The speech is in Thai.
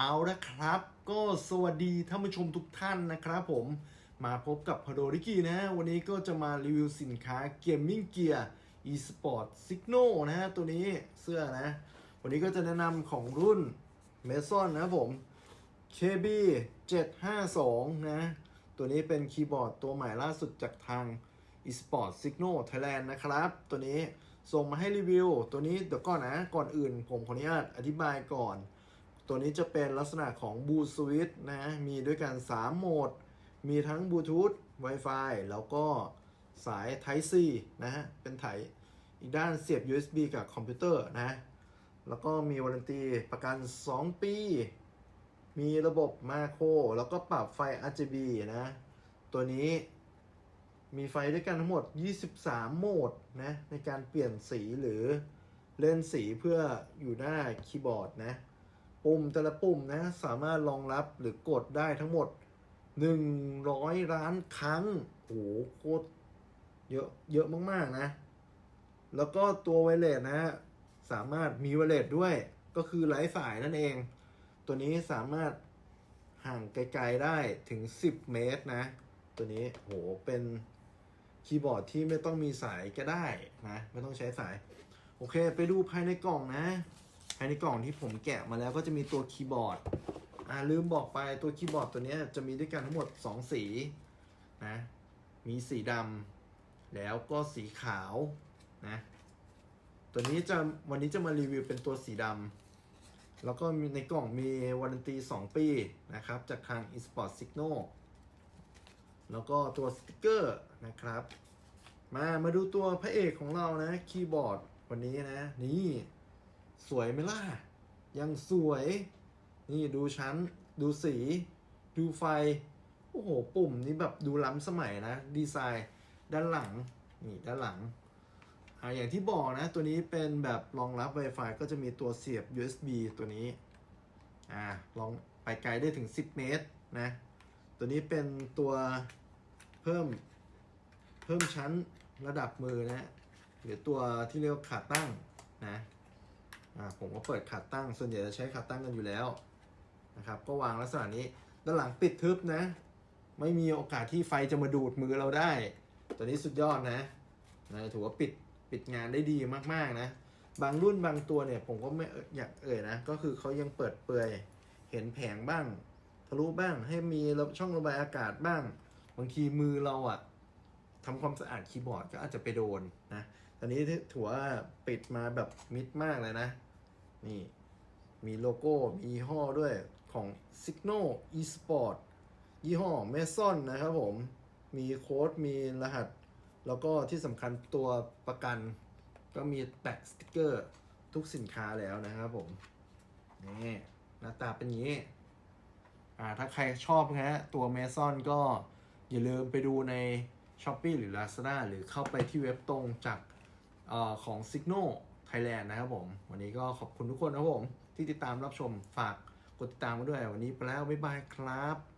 เอาละครับ ก็สวัสดีท่านผู้ชมทุกท่านนะครับผมมาพบกับพโดริกินะ วันนี้ก็จะมารีวิวสินค้าเกมมิ่งเกียร์ eSport Signo นะฮะ ตัวนี้เสื้อนะ วันนี้ก็จะแนะนำของรุ่น m e s o n นะครับผม KB 752 นะ ตัวนี้เป็นคีย์บอร์ดตัวใหม่ล่าสุดจากทาง eSport Signo Thailand นะครับ ตัวนี้ส่งมาให้รีวิว ตัวนี้เดี๋ยวก่อนนะ ก่อนอื่นผมขออนุญาตอธิบายก่อน ตัวนี้จะเป็นลักษณะของ Blue Switch นะ มีด้วยกัน 3 โหมด มีทั้ง Bluetooth Wi-Fi แล้วก็สาย Type C นะฮะ เป็นไถอีกด้านเสียบ USB กับคอมพิวเตอร์นะ แล้วก็มีวารันตีประกัน 2 ปี มีระบบมาโคร แล้วก็ปรับไฟ RGB นะ ตัวนี้มีไฟด้วยกันทั้งหมด 23 โหมดนะ ในการเปลี่ยนสีหรือเล่นสีเพื่ออยู่หน้าคีย์บอร์ดนะ ปุ่มแต่ละปุ่มนะสามารถรองรับหรือกดได้ทั้งหมด 100 ล้านครั้งโอ้โหโคตรเยอะเยอะมากๆนะ แล้วก็ตัวไวเลสนะฮะสามารถมีไวเลสด้วย ก็คือไร้สายนั่นเอง ตัวนี้สามารถห่างไกลๆได้ถึง 10 เมตรนะ ตัวนี้โหเป็นคีย์บอร์ดที่ไม่ต้องมีสายก็ได้นะ ไม่ต้องใช้สาย โอเค ไปดูภายในกล่องนะ ภายในกล่องที่ผมแกะมาแล้วก็จะมีตัวคีย์บอร์ดอ่าลืมบอกไปตัวคีย์บอร์ดตัวนี้จะมีด้วยกันทั้งหมด 2 สีนะมีสีดำแล้วก็สีขาวนะตัวนี้จะวันนี้จะมารีวิวเป็นตัวสีดำแล้วก็มีในกล่องมีวารันตี 2 ปีนะครับ จากทาง eSport Signal แล้วก็ตัวสติกเกอร์นะครับ มามาดูตัวพระเอกของเรานะคีย์บอร์ดวันนี้นะ นี่ สวยไหมล่ะ ยังสวย นี่ดูชั้น ดูสี ดูไฟ โอ้โห ปุ่มนี้แบบดูล้ำสมัยนะ ดีไซน์ด้านหลัง นี่ด้านหลังอ่าอย่างที่บอกนะ ตัวนี้เป็นแบบรองรับ Wi-Fi ก็จะมีตัวเสียบ USB ตัวนี้ อ่า ลองไปไกลได้ถึง 10 เมตรนะ ตัวนี้เป็นตัวเพิ่มเพิ่มชั้นระดับมือนะ หรือตัวที่เรียกว่าขาตั้งนะ ผมก็เปิดขาตั้ง ส่วนใหญ่จะใช้ขาตั้งกันอยู่แล้วนะครับ ก็วางลักษณะนี้ ด้านหลังปิดทึบนะ ไม่มีโอกาสที่ไฟจะมาดูดมือเราได้ ตัวนี้สุดยอดนะนะถือว่าปิดปิดงานได้ดีมากๆนะ บางรุ่นบางตัวเนี่ยผมก็ไม่อยากเอ่ยนะ ก็คือเขายังเปิดเปลือยเห็นแผงบ้าง ทะลุบ้าง ให้มีช่องระบายอากาศบ้าง บางทีมือเราอะทำความสะอาดคีย์บอร์ดก็อาจจะไปโดนนะ ตอนนี้ถือว่าปิดมาแบบมิดมากเลยนะ นี่มีโลโก้ มียี่ห้อด้วยของ Signal eSport ยี่ห้อ Mason นะครับผม มีโค้ด มีรหัส แล้วก็ที่สำคัญตัวประกัน ก็มีแปะสติกเกอร์ทุกสินค้าแล้วนะครับผม นี่หน้าตาเป็นอย่างนี้ อ่า ถ้าใครชอบนะฮะตัว Mason ก็อย่าลืมไปดูใน s h อ p e e หรือ Lazada หรือเข้าไปที่เว็บตรงจากอของ Signal Thailand นะครับผม วันนี้ก็ขอบคุณทุกคนนะครับผม ที่ติดตามรับชมฝากกดติดตามกันด้วย วันนี้ไปแล้ว บ๊ายบายครับ